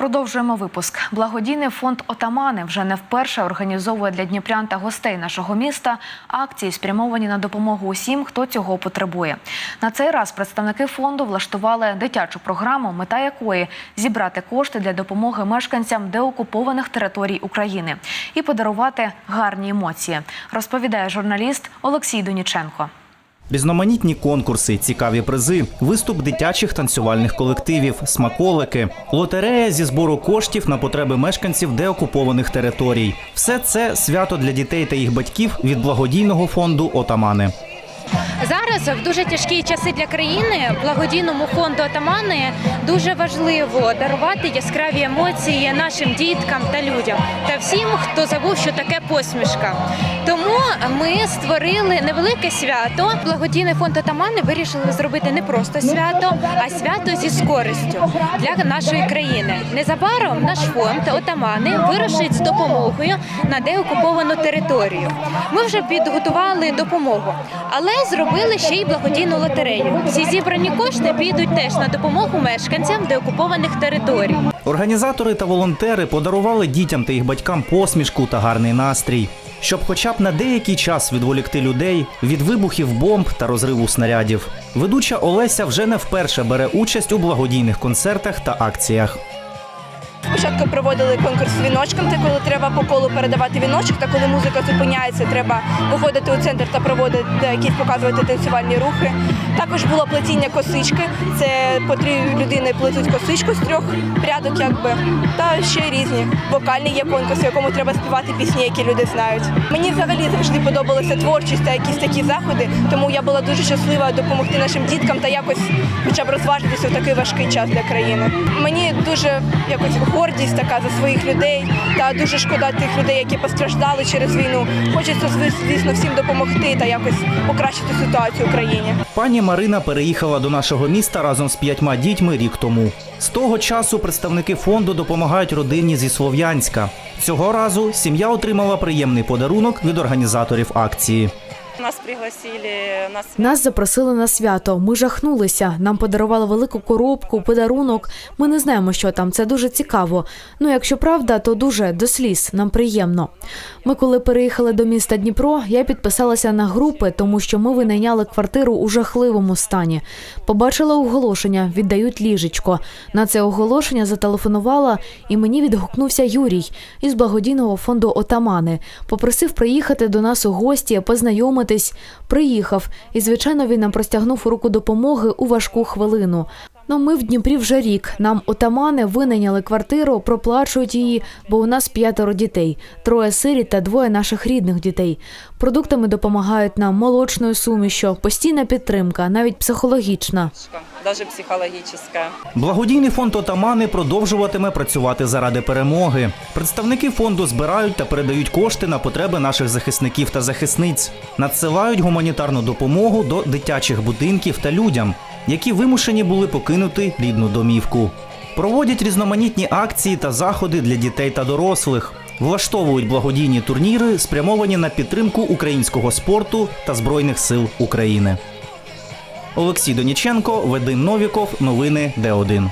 Продовжуємо випуск. Благодійний фонд Отамани вже не вперше організовує для дніпрян та гостей нашого міста акції, спрямовані на допомогу усім, хто цього потребує. На цей раз представники фонду влаштували дитячу програму, мета якої зібрати кошти для допомоги мешканцям деокупованих територій України і подарувати гарні емоції. Розповідає журналіст Олексій Доніченко. Різноманітні конкурси, цікаві призи, виступ дитячих танцювальних колективів, смаколики, лотерея зі збору коштів на потреби мешканців деокупованих територій. Все це свято для дітей та їх батьків від благодійного фонду Отамани. Зараз в дуже тяжкі часи для країни благодійному фонду Атамани дуже важливо дарувати яскраві емоції нашим діткам та людям та всім, хто забув, що таке посмішка. Тому ми створили невелике свято. Благодійний фонд Атамани вирішили зробити не просто свято, а свято зі користю для нашої країни. Незабаром наш фонд Отамани вирушить з допомогою на деокуповану територію. Ми вже підготували допомогу, але зробили ще й благодійну лотерею. Всі зібрані кошти підуть теж на допомогу мешканцям деокупованих територій. Організатори та волонтери подарували дітям та їх батькам посмішку та гарний настрій, щоб хоча б на деякий час відволікти людей від вибухів бомб та розриву снарядів. Ведуча Олеся вже не вперше бере участь у благодійних концертах та акціях. Спочатку проводили конкурс з віночком, це коли треба по колу передавати віночок, та коли музика зупиняється, треба виходити у центр та проводити якісь показувати танцювальні рухи. Також було плетіння косички. Це по три людини плетуть косичку з трьох прядок, якби та ще різні. Вокальний є конкурс, в якому треба співати пісні, які люди знають. Мені взагалі завжди подобалася творчість та якісь такі заходи, тому я була дуже щаслива допомогти нашим діткам та якось хоча б розважитися в такий важкий час для країни. Мені дуже якось гордість така за своїх людей та дуже шкода тих людей, які постраждали через війну. Хочеться звісно всім допомогти та якось покращити ситуацію в країні. Пані Марина переїхала до нашого міста разом з п'ятьма дітьми рік тому. З того часу представники фонду допомагають родині зі Слов'янська. Цього разу сім'я отримала приємний подарунок від організаторів акції. Нас пригласили, нас Нас запросили на свято. Ми жахнулися. Нам подарували велику коробку, подарунок. Ми не знаємо, що там. Це дуже цікаво. Ну, якщо правда, то дуже до сліз. Нам приємно. Ми, коли переїхали до міста Дніпро, я підписалася на групи, тому що ми винайняли квартиру у жахливому стані. Побачила оголошення, віддають ліжечко. На це оголошення зателефонувала, і мені відгукнувся Юрій із благодійного фонду Отамани. Попросив приїхати до нас у гості, познайомитись. Приїхав, і звичайно він нам простягнув руку допомоги у важку хвилину. Ну, ми в Дніпрі вже рік. Нам отамани винайняли квартиру, проплачують її, бо у нас п'ятеро дітей, троє сирі та двоє наших рідних дітей. Продуктами допомагають нам молочною сумішю, постійна підтримка, навіть психологічна. Даже психологическая. Благодійний фонд Отамани продовжуватиме працювати заради перемоги. Представники фонду збирають та передають кошти на потреби наших захисників та захисниць, надсилають гуманітарну допомогу до дитячих будинків та людям, які вимушені були покинути рідну домівку. Проводять різноманітні акції та заходи для дітей та дорослих. Влаштовують благодійні турніри, спрямовані на підтримку українського спорту та збройних сил України. Олексій Доніченко, Вадим Новіков. Новини Д1.